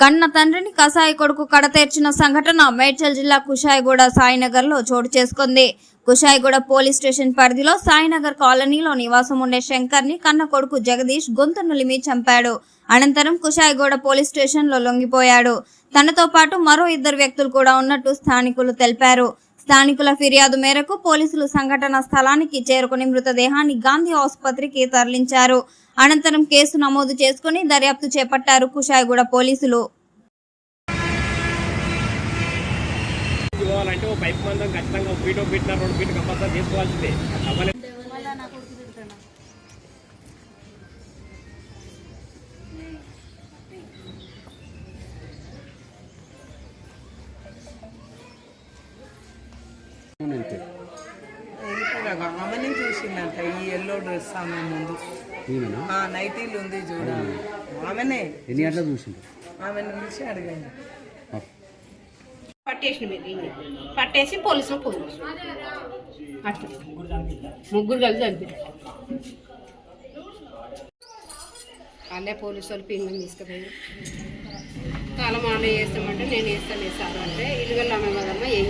కన్న తండ్రిని కసాయి కొడుకు కడతేర్చిన సంఘటన మేడ్చల్ జిల్లా కుషాయిగూడ సాయినగర్లో చోటు చేసుకుంది. కుషాయిగూడ పోలీస్ స్టేషన్ పరిధిలో సాయినగర్ కాలనీలో నివాసం ఉండే శంకర్ని కన్న కొడుకు జగదీష్ గొంతు నులిమి చంపాడు. అనంతరం కుషాయిగూడ పోలీస్ స్టేషన్లో లొంగిపోయాడు. తనతో పాటు మరో ఇద్దరు వ్యక్తులు కూడా ఉన్నట్టు స్థానికులు తెలిపారు. స్థానికుల ఫిర్యాదు మేరకు పోలీసులు సంఘటన స్థలానికి చేరుకుని మృతదేహాన్ని గాంధీ ఆసుపత్రికి తరలించారు. అనంతరం కేసు నమోదు చేసుకుని దర్యాప్తు చేపట్టారు కుషాయిగూడ పోలీసులు. తీసుకోవాలంటే ఓ పైప్ మందం ఖచ్చితంగా ఫీట్ ఫీట్ రెండు ఫీట్ కంపల్సరీ తీసుకోవాల్సిందే అవ్వలేదు వెళ్ళిపోయినాక ఆమెనే చూసిందంట ఈ ఎల్లో డ్రెస్ ఆమె ముందు. నైటీలు ఉంది చూడ. ఆమెనే. ఎన్ని గంటలకు చూసిండు ఆమెను పిలిచి అడిగాను. పట్టేసిన. పట్టేసి పోలీసులు అట్లా. ముగ్గురు కలిసి చంపారు వాళ్ళే పోలీసు వాళ్ళు పింఛన్ తీసుకుపోయి కాలం ఆమె చేస్తామంటే నేను వేస్తాను సార్ అంటే ఇల్లు వెళ్ళామే కదమ్మా ఏ